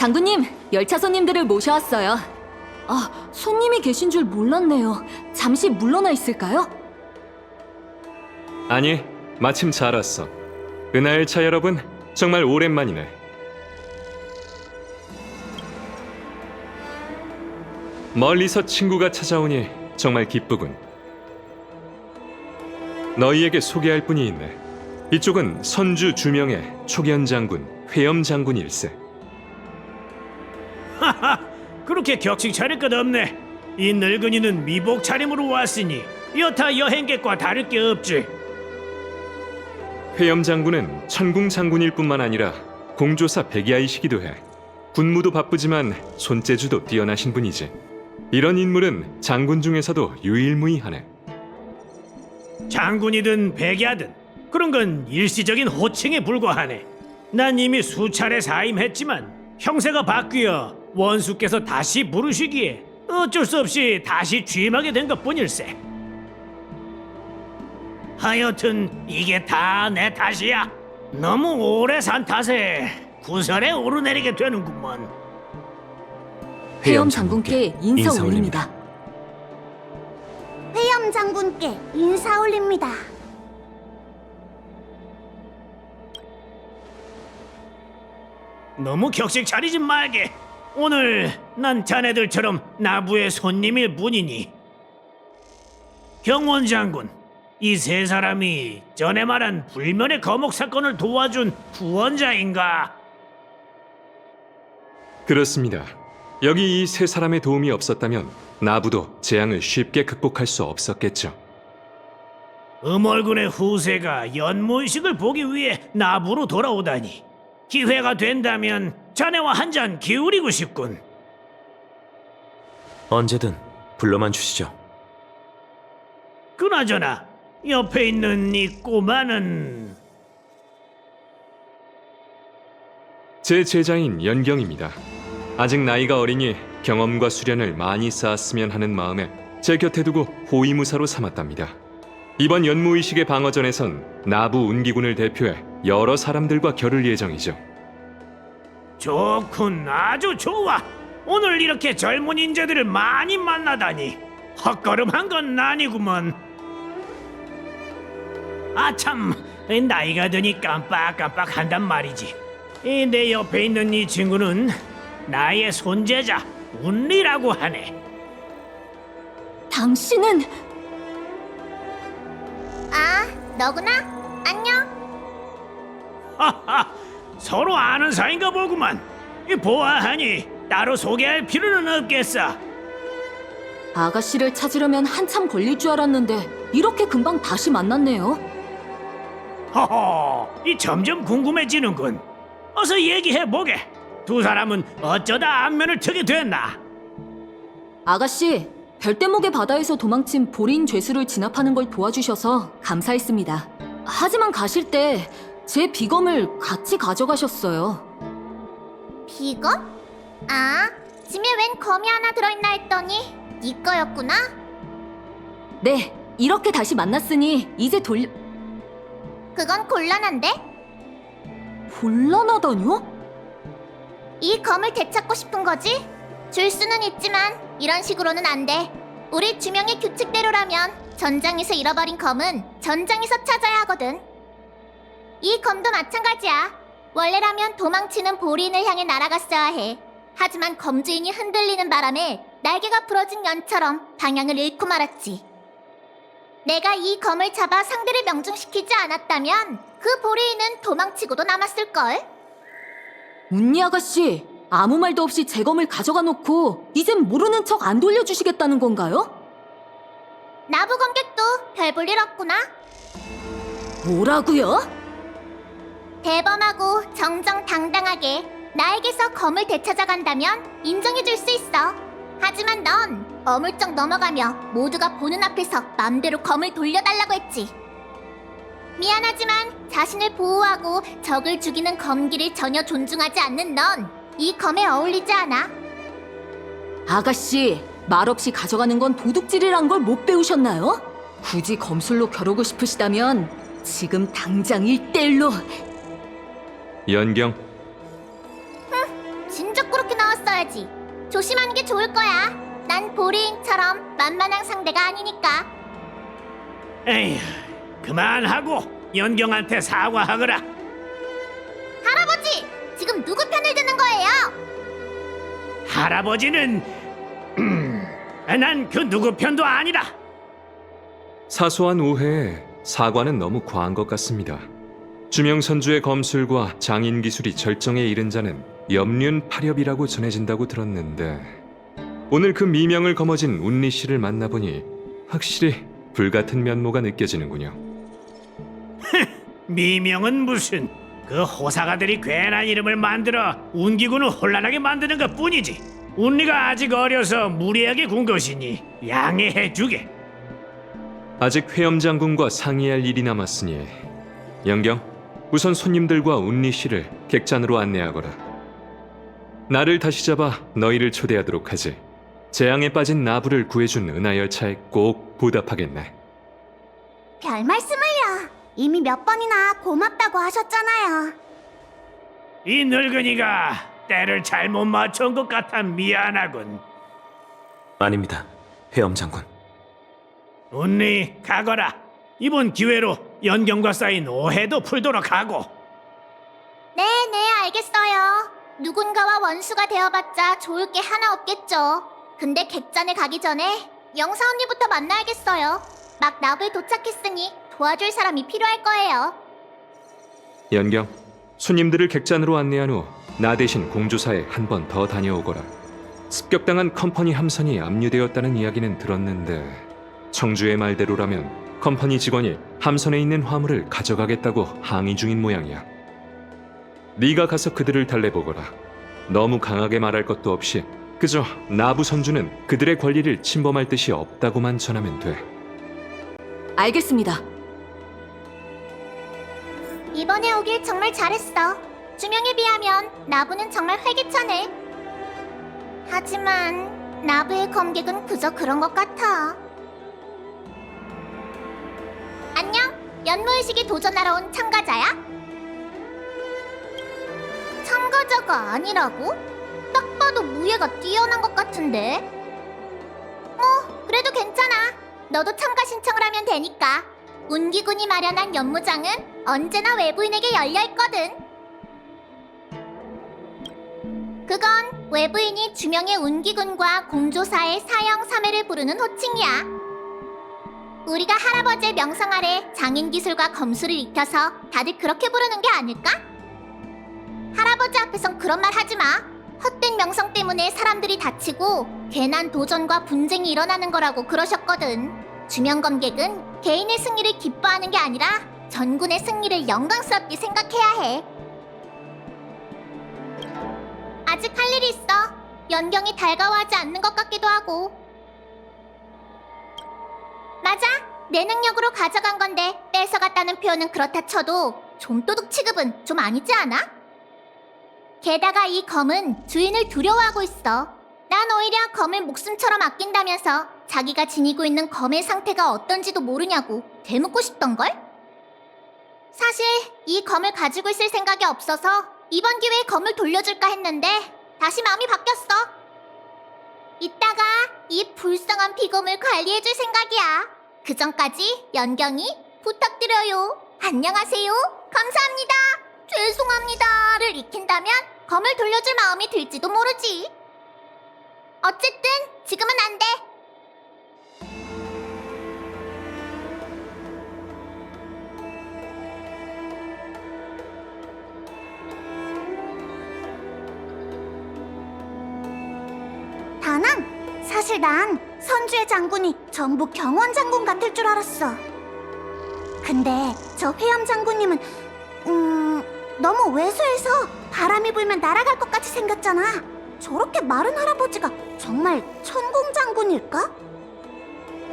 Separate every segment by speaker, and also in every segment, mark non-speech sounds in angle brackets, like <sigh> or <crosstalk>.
Speaker 1: 장군님, 열차 손님들을 모셔왔어요. 아, 손님이 계신 줄 몰랐네요. 잠시 물러나 있을까요?
Speaker 2: 아니, 마침 잘 왔어. 은하열차 여러분, 정말 오랜만이네. 멀리서 친구가 찾아오니 정말 기쁘군. 너희에게 소개할 분이 있네. 이쪽은 선주 주명의 초견 장군, 회염 장군 일세.
Speaker 3: 그렇게 격식 차릴 것 없네. 이 늙은이는 미복 차림으로 왔으니 여타 여행객과 다를 게 없지.
Speaker 2: 회염 장군은 천궁 장군일 뿐만 아니라 공조사 백야이시기도 해. 군무도 바쁘지만 손재주도 뛰어나신 분이지. 이런 인물은 장군 중에서도 유일무이하네.
Speaker 3: 장군이든 백야든 그런 건 일시적인 호칭에 불과하네. 난 이미 수차례 사임했지만 형세가 바뀌어 원수께서 다시 부르시기에 어쩔 수 없이 다시 취임하게 된 것뿐일세. 하여튼 이게 다 내 탓이야. 너무 오래 산 탓에 구설에 오르내리게 되는구먼.
Speaker 1: 회염 장군께 인사 올립니다.
Speaker 4: 회염 장군께 인사 올립니다.
Speaker 3: 너무 격식 차리지 말게. 오늘 난 자네들처럼 나부의 손님일 뿐이니. 경원 장군, 이 세 사람이 전에 말한 불면의 거목 사건을 도와준 후원자인가?
Speaker 2: 그렇습니다. 여기 이 세 사람의 도움이 없었다면 나부도 재앙을 쉽게 극복할 수 없었겠죠.
Speaker 3: 음월군의 후세가 연문식을 보기 위해 나부로 돌아오다니. 기회가 된다면 자네와 한 잔 기울이고 싶군.
Speaker 5: 언제든 불러만 주시죠.
Speaker 3: 그나저나 옆에 있는 이 꼬마는
Speaker 2: 제 제자인 연경입니다. 아직 나이가 어리니 경험과 수련을 많이 쌓았으면 하는 마음에 제 곁에 두고 호위무사로 삼았답니다. 이번 연무의식의 방어전에선 나부 운기군을 대표해 여러 사람들과 겨룰 예정이죠.
Speaker 3: 좋군. 아주 좋아. 오늘 이렇게 젊은 인재들을 많이 만나다니. 헛걸음한 건 아니구먼. 아참. 나이가 드니 깜빡깜빡 한단 말이지. 이 내 옆에 있는 이 친구는 나의 손재자 운리라고 하네.
Speaker 1: 당신은?
Speaker 4: 아, 너구나? 안녕.
Speaker 3: 하하 서로 아는 사이인가 보구만 이 보아하니 따로 소개할 필요는 없겠어
Speaker 1: 아가씨를 찾으려면 한참 걸릴 줄 알았는데 이렇게 금방 다시 만났네요.
Speaker 3: 허허, 이 점점 궁금해지는군. 어서 얘기해 보게. 두 사람은 어쩌다 안면을 트게 됐나?
Speaker 1: 아가씨, 별대목의 바다에서 도망친 보린 죄수를 진압하는 걸 도와주셔서 감사했습니다. 하지만 가실 때 제 비검을 같이 가져가셨어요.
Speaker 4: 비검? 아, 짐에 웬 검이 하나 들어있나 했더니 네 거였구나.
Speaker 1: 네, 이렇게 다시 만났으니 이제 돌려...
Speaker 4: 그건 곤란한데?
Speaker 1: 곤란하다뇨?
Speaker 4: 이 검을 되찾고 싶은 거지? 줄 수는 있지만 이런 식으로는 안 돼. 우리 주명의 규칙대로라면 전장에서 잃어버린 검은 전장에서 찾아야 하거든. 이 검도 마찬가지야. 원래라면 도망치는 보린을 향해 날아갔어야 해. 하지만 검주인이 흔들리는 바람에 날개가 부러진 연처럼 방향을 잃고 말았지. 내가 이 검을 잡아 상대를 명중시키지 않았다면 그 보리인은 도망치고도 남았을걸?
Speaker 1: 운니 아가씨, 아무 말도 없이 제 검을 가져가 놓고 이젠 모르는 척 안 돌려주시겠다는 건가요?
Speaker 4: 나부 검객도 별 볼 일 없구나.
Speaker 1: 뭐라고요?
Speaker 4: 대범하고 정정당당하게 나에게서 검을 되찾아간다면 인정해줄 수 있어. 하지만 넌 어물쩍 넘어가며 모두가 보는 앞에서 맘대로 검을 돌려달라고 했지. 미안하지만 자신을 보호하고 적을 죽이는 검기를 전혀 존중하지 않는 넌 이 검에 어울리지 않아.
Speaker 1: 아가씨, 말없이 가져가는 건 도둑질이란 걸 못 배우셨나요? 굳이 검술로 겨루고 싶으시다면 지금 당장 일대일로
Speaker 2: 연경,
Speaker 4: 진짜 꿀 있어야지. 조심하는 게 좋을 거야. 난 보리인처럼 만만한 상대가 아니니까.
Speaker 3: 에휴, 그만하고 연경한테 사과하거라.
Speaker 4: 할아버지, 지금 누구 편을 드는 거예요?
Speaker 3: 할아버지는 난 그 누구 편도 아니다.
Speaker 2: 사소한 오해에 사과는 너무 과한 것 같습니다. 주명선주의 검술과 장인 기술이 절정에 이른 자는 염륜 파렵이라고 전해진다고 들었는데 오늘 그 미명을 거머쥔 운리 씨를 만나보니 확실히 불같은 면모가 느껴지는군요. <laughs>
Speaker 3: 미명은 무슨 그 호사가들이 괜한 이름을 만들어 운기군을 혼란하게 만드는 것 뿐이지. 운리가 아직 어려서 무리하게 군 것이니 양해해 주게.
Speaker 2: 아직 회엄 장군과 상의할 일이 남았으니 영경 우선 손님들과 운리 씨를 객잔으로 안내하거라. 나를 다시 잡아 너희를 초대하도록 하지. 재앙에 빠진 나부를 구해준 은하 열차에 꼭 보답하겠네.
Speaker 4: 별 말씀을요. 이미 몇 번이나 고맙다고 하셨잖아요.
Speaker 3: 이 늙은이가 때를 잘못 맞춘 것 같아 미안하군.
Speaker 5: 아닙니다. 회엄 장군.
Speaker 3: 운리 가거라. 이번 기회로 연경과 쌓인 오해도 풀도록 하고.
Speaker 4: 네, 네, 알겠어요. 누군가와 원수가 되어봤자 좋을 게 하나 없겠죠. 근데 객잔에 가기 전에 영사 언니부터 만나야겠어요. 막 나불 도착했으니 도와줄 사람이 필요할 거예요.
Speaker 2: 연경, 손님들을 객잔으로 안내한 후 나 대신 공조사에 한 번 더 다녀오거라. 습격당한 컴퍼니 함선이 압류되었다는 이야기는 들었는데 청주의 말대로라면 컴퍼니 직원이 함선에 있는 화물을 가져가겠다고 항의 중인 모양이야. 네가 가서 그들을 달래보거라. 너무 강하게 말할 것도 없이 그저 나부 선주는 그들의 권리를 침범할 뜻이 없다고만 전하면 돼.
Speaker 1: 알겠습니다.
Speaker 4: 이번에 오길 정말 잘했어. 주명에 비하면 나부는 정말 활기차네. 하지만 나부의 검객은 그저 그런 것 같아. 안녕, 연무의식에 도전하러 온 참가자야? 참가자가 아니라고? 딱 봐도 무예가 뛰어난 것 같은데. 뭐, 그래도 괜찮아. 너도 참가 신청을 하면 되니까. 운기군이 마련한 연무장은 언제나 외부인에게 열려 있거든. 그건 외부인이 주명의 운기군과 공조사의 사형 사매를 부르는 호칭이야. 우리가 할아버지의 명성 아래 장인 기술과 검술을 익혀서 다들 그렇게 부르는 게 아닐까? 할아버지 앞에선 그런 말 하지 마. 헛된 명성 때문에 사람들이 다치고 괜한 도전과 분쟁이 일어나는 거라고 그러셨거든. 주명 검객은 개인의 승리를 기뻐하는 게 아니라 전군의 승리를 영광스럽게 생각해야 해. 아직 할 일이 있어. 연경이 달가워하지 않는 것 같기도 하고. 맞아. 내 능력으로 가져간 건데 뺏어갔다는 표현은 그렇다 쳐도 좀도둑 취급은 좀 아니지 않아? 게다가 이 검은 주인을 두려워하고 있어. 난 오히려 검을 목숨처럼 아낀다면서 자기가 지니고 있는 검의 상태가 어떤지도 모르냐고 되묻고 싶던걸? 사실 이 검을 가지고 있을 생각이 없어서 이번 기회에 검을 돌려줄까 했는데 다시 마음이 바뀌었어. 이따가 이 불쌍한 비검을 관리해줄 생각이야. 그 전까지 연경이 부탁드려요. 안녕하세요. 감사합니다. 죄송합니다를 익힌다면 검을 돌려줄 마음이 들지도 모르지. 어쨌든 지금은 안 돼. 사실 난 선주의 장군이 전부 경원 장군 같을 줄 알았어. 근데 저 회암 장군님은 음 너무 왜소해서 바람이 불면 날아갈 것 같이 생겼잖아. 저렇게 마른 할아버지가 정말 천공 장군일까?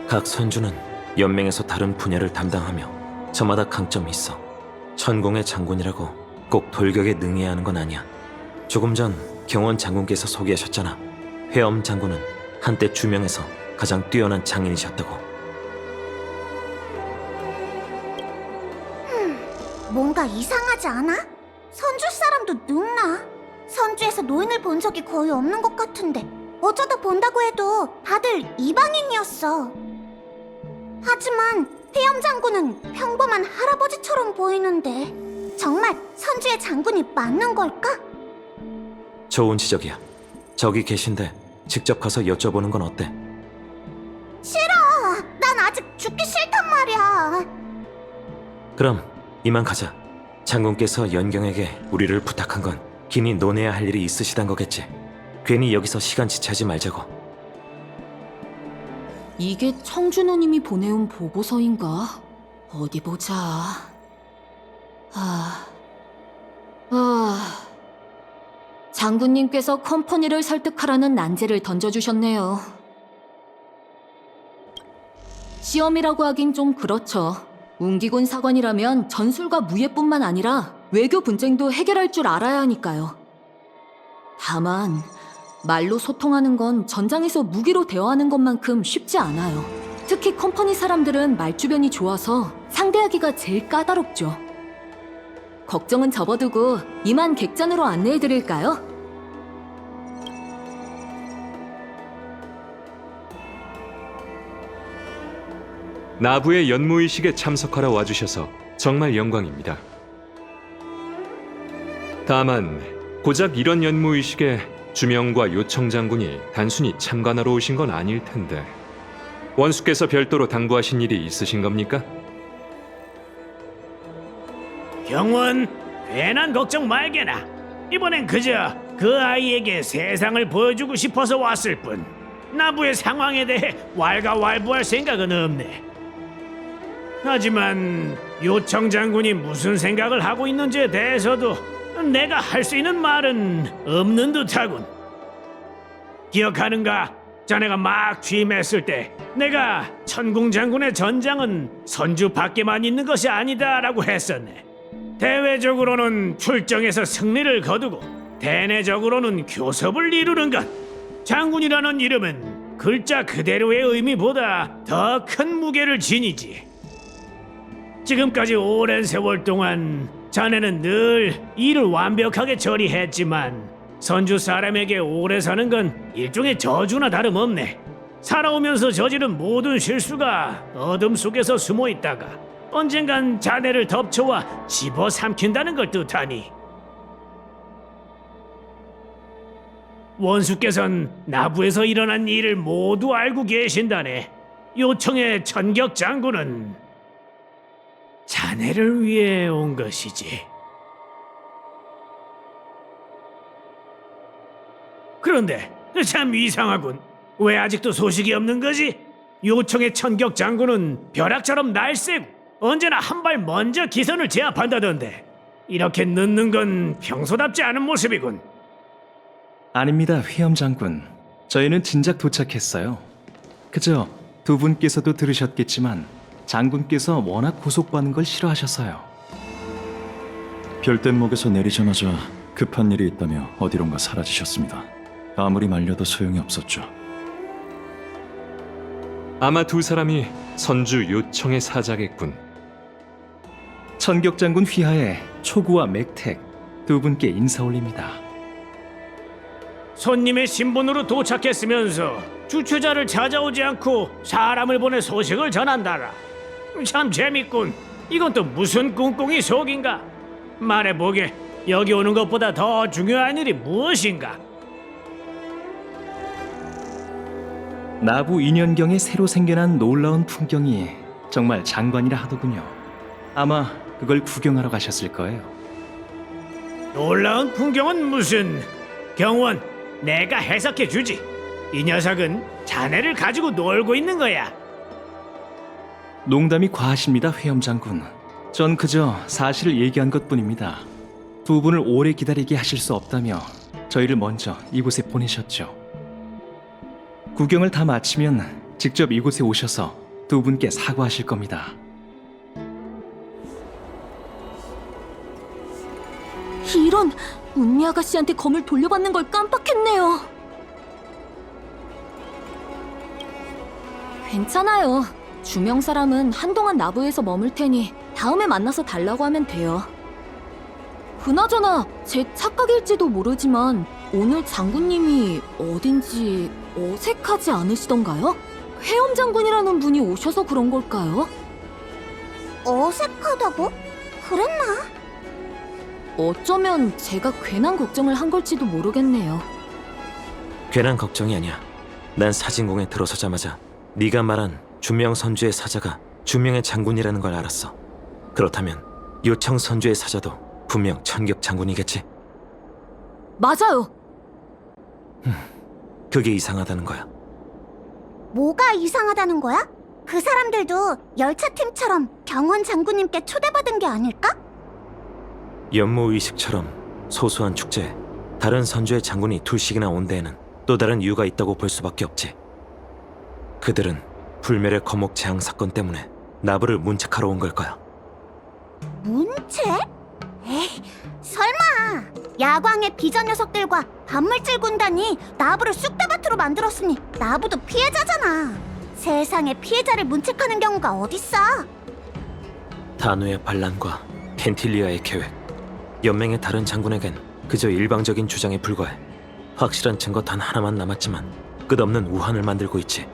Speaker 5: 각 선주는 연맹에서 다른 분야를 담당하며 저마다 강점이 있어. 천공의 장군이라고 꼭 돌격에 능해야 하는 건 아니야. 조금 전 경원 장군께서 소개하셨잖아. 회엄 장군은 한때 주명에서 가장 뛰어난 장인이셨다고.
Speaker 4: 뭔가 이상하지 않아? 선주 사람도 늙나? 선주에서 노인을 본 적이 거의 없는 것 같은데 어쩌다 본다고 해도 다들 이방인이었어. 하지만 회염 장군은 평범한 할아버지처럼 보이는데 정말 선주의 장군이 맞는 걸까?
Speaker 5: 좋은 지적이야. 저기 계신데 직접 가서 여쭤보는 건 어때?
Speaker 4: 싫어. 난 아직 죽기 싫단 말이야.
Speaker 5: 그럼 이만 가자. 장군께서 연경에게 우리를 부탁한 건 긴히 논해야 할 일이 있으시단 거겠지. 괜히 여기서 시간 지체하지 말자고.
Speaker 1: 이게 청주 누님이 보내온 보고서인가? 어디 보자. 아, 아. 장군님께서 컴퍼니를 설득하라는 난제를 던져주셨네요. 시험이라고 하긴 좀 그렇죠. 웅기군 사관이라면 전술과 무예뿐만 아니라 외교 분쟁도 해결할 줄 알아야 하니까요. 다만 말로 소통하는 건 전장에서 무기로 대화하는 것만큼 쉽지 않아요. 특히 컴퍼니 사람들은 말주변이 좋아서 상대하기가 제일 까다롭죠. 걱정은 접어두고 이만 객잔으로 안내해 드릴까요?
Speaker 2: 나부의 연무의식에 참석하러 와주셔서 정말 영광입니다. 다만 고작 이런 연무의식에 주명과 요청 장군이 단순히 참관하러 오신 건 아닐 텐데 원수께서 별도로 당부하신 일이 있으신 겁니까?
Speaker 3: 경원, 괜한 걱정 말게나. 이번엔 그저 그 아이에게 세상을 보여주고 싶어서 왔을 뿐. 나부의 상황에 대해 왈가왈부할 생각은 없네. 하지만 요청 장군이 무슨 생각을 하고 있는지에 대해서도 내가 할 수 있는 말은 없는 듯하군. 기억하는가? 자네가 막 취임했을 때 내가 천궁 장군의 전장은 선주 밖에만 있는 것이 아니다라고 했었네. 대외적으로는 출정에서 승리를 거두고 대내적으로는 교섭을 이루는 것. 장군이라는 이름은 글자 그대로의 의미보다 더 큰 무게를 지니지. 지금까지 오랜 세월 동안 자네는 늘 일을 완벽하게 처리했지만 선주 사람에게 오래 사는 건 일종의 저주나 다름없네. 살아오면서 저지른 모든 실수가 어둠 속에서 숨어 있다가 언젠간 자네를 덮쳐와 집어삼킨다는 걸 뜻하니. 원수께선 나부에서 일어난 일을 모두 알고 계신다네. 요청의 천격 장군은 자네를 위해 온 것이지. 그런데 참 이상하군. 왜 아직도 소식이 없는 거지? 요청의 천격 장군은 벼락처럼 날쌔고 언제나 한 발 먼저 기선을 제압한다던데 이렇게 늦는 건 평소답지 않은 모습이군.
Speaker 6: 아닙니다, 휘엄 장군. 저희는 진작 도착했어요. 그저 두 분께서도 들으셨겠지만 장군께서 워낙 구속받는 걸 싫어하셔서요.
Speaker 7: 별대목에서 내리자마자 급한 일이 있다며 어디론가 사라지셨습니다. 아무리 말려도 소용이 없었죠.
Speaker 2: 아마 두 사람이 선주 요청의 사자겠군.
Speaker 6: 천격 장군 휘하에 초구와 맥택 두 분께 인사 올립니다.
Speaker 3: 손님의 신분으로 도착했으면서 주최자를 찾아오지 않고 사람을 보내 소식을 전한다라. 참 재밌군. 이건 또 무슨 꿍꿍이 속인가? 말해보게. 여기 오는 것보다 더 중요한 일이 무엇인가?
Speaker 6: 나부 인연경에 새로 생겨난 놀라운 풍경이 정말 장관이라 하더군요. 아마 그걸 구경하러 가셨을 거예요.
Speaker 3: 놀라운 풍경은 무슨? 경원, 내가 해석해 주지. 이 녀석은 자네를 가지고 놀고 있는 거야.
Speaker 6: 농담이 과하십니다, 회엄 장군. 전 그저 사실을 얘기한 것뿐입니다. 두 분을 오래 기다리게 하실 수 없다며 저희를 먼저 이곳에 보내셨죠. 구경을 다 마치면 직접 이곳에 오셔서 두 분께 사과하실 겁니다.
Speaker 1: 이런 운미 아가씨한테 검을 돌려받는 걸 깜빡했네요. 괜찮아요. 주명 사람은 한동안 나부에서 머물 테니 다음에 만나서 달라고 하면 돼요. 그나저나 제 착각일지도 모르지만 오늘 장군님이 어딘지 어색하지 않으시던가요? 회엄 장군이라는 분이 오셔서 그런 걸까요?
Speaker 8: 어색하다고? 그랬나?
Speaker 1: 어쩌면 제가 괜한 걱정을 한 걸지도 모르겠네요.
Speaker 5: 괜한 걱정이 아니야. 난 사진공에 들어서자마자 네가 말한 주명 선주의 사자가 주명의 장군이라는 걸 알았어. 그렇다면 요청 선주의 사자도 분명 천격 장군이겠지.
Speaker 1: 맞아요.
Speaker 5: 그게 이상하다는 거야.
Speaker 8: 뭐가 이상하다는 거야? 그 사람들도 열차 팀처럼 경원 장군님께 초대받은 게 아닐까?
Speaker 5: 연모 의식처럼 소소한 축제에 다른 선주의 장군이 둘씩이나 온 데에는 또 다른 이유가 있다고 볼 수밖에 없지. 그들은 불멸의 거목 재앙 사건 때문에 나부를 문책하러 온 걸 거야.
Speaker 8: 문체? 에이, 설마 야광의 비전 녀석들과 반물질 군단이 나부를 쑥대밭으로 만들었으니 나부도 피해자잖아. 세상에 피해자를 문책하는 경우가 어딨어?
Speaker 5: 다누의 반란과 켄틸리아의 계획, 연맹의 다른 장군에겐 그저 일방적인 주장에 불과해. 확실한 증거 단 하나만 남았지만 끝없는 우환을 만들고 있지.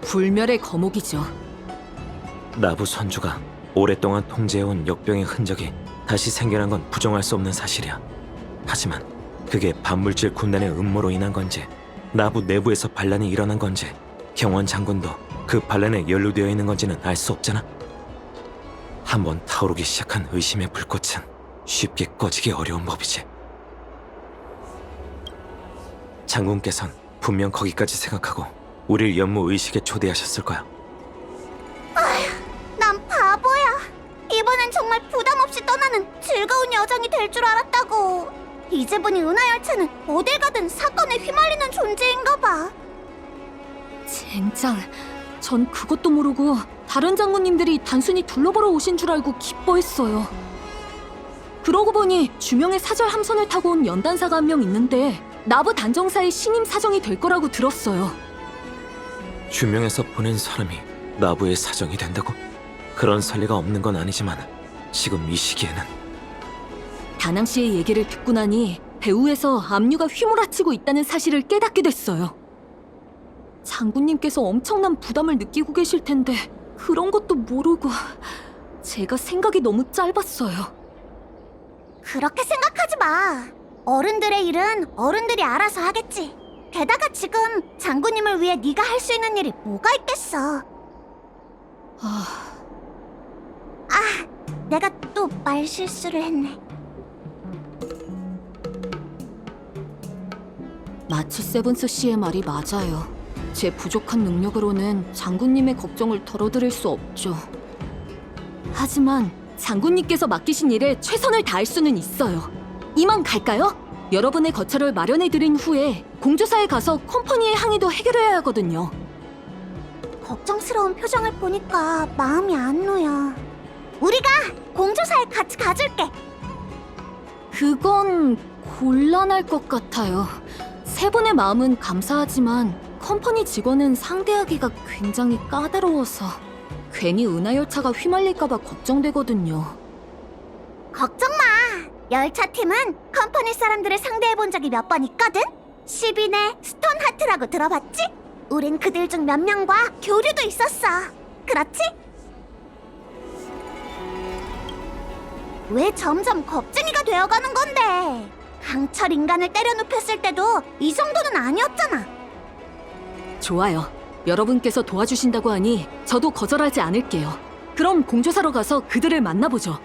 Speaker 1: 불멸의 거목이죠.
Speaker 5: 나부 선주가 오랫동안 통제해온 역병의 흔적이 다시 생겨난 건 부정할 수 없는 사실이야. 하지만 그게 반물질 군단의 음모로 인한 건지 나부 내부에서 반란이 일어난 건지 경원 장군도 그 반란에 연루되어 있는 건지는 알 수 없잖아. 한번 타오르기 시작한 의심의 불꽃은 쉽게 꺼지기 어려운 법이지. 장군께선 분명 거기까지 생각하고 우릴 연무 의식에 초대하셨을 거야.
Speaker 8: 난 바보야. 이번엔 정말 부담 없이 떠나는 즐거운 여정이 될 줄 알았다고. 이제 보니 은하 열차는 어딜 가든 사건에 휘말리는 존재인가 봐.
Speaker 1: 젠장, 전 그것도 모르고 다른 장군님들이 단순히 둘러보러 오신 줄 알고 기뻐했어요. 그러고 보니 주명의 사절 함선을 타고 온 연단사가 한 명 있는데 나부 단정사의 신임 사정이 될 거라고 들었어요.
Speaker 5: 주명에서 보낸 사람이 나부의 사정이 된다고? 그런 선리가 없는 건 아니지만 지금 이 시기에는
Speaker 1: 다낭 씨의 얘기를 듣고 나니 배후에서 압류가 휘몰아치고 있다는 사실을 깨닫게 됐어요. 장군님께서 엄청난 부담을 느끼고 계실 텐데 그런 것도 모르고 제가 생각이 너무 짧았어요.
Speaker 8: 그렇게 생각하지 마. 어른들의 일은 어른들이 알아서 하겠지. 게다가 지금 장군님을 위해 네가 할 수 있는 일이 뭐가 있겠어.
Speaker 1: 아,
Speaker 8: 내가 또 말 실수를 했네.
Speaker 1: 마치 세븐스 씨의 말이 맞아요. 제 부족한 능력으로는 장군님의 걱정을 덜어드릴 수 없죠. 하지만 장군님께서 맡기신 일에 최선을 다할 수는 있어요. 이만 갈까요? 여러분의 거처를 마련해드린 후에 공주사에 가서 컴퍼니의 항의도 해결해야 하거든요.
Speaker 8: 걱정스러운 표정을 보니까 마음이 안 놓여. 우리가 공조사에 같이 가줄게.
Speaker 1: 그건 곤란할 것 같아요. 세 분의 마음은 감사하지만 컴퍼니 직원은 상대하기가 굉장히 까다로워서 괜히 은하 열차가 휘말릴까봐 걱정되거든요.
Speaker 8: 걱정 마. 열차 팀은 컴퍼니 사람들을 상대해 본 적이 몇 번 있거든. 10인의 스톤하트라고 들어봤지? 우린 그들 중 몇 명과 교류도 있었어. 그렇지? 왜 점점 겁쟁이가 되어가는 건데? 강철 인간을 때려 눕혔을 때도 이 정도는 아니었잖아.
Speaker 1: 좋아요. 여러분께서 도와주신다고 하니 저도 거절하지 않을게요. 그럼 공조사로 가서 그들을 만나보죠.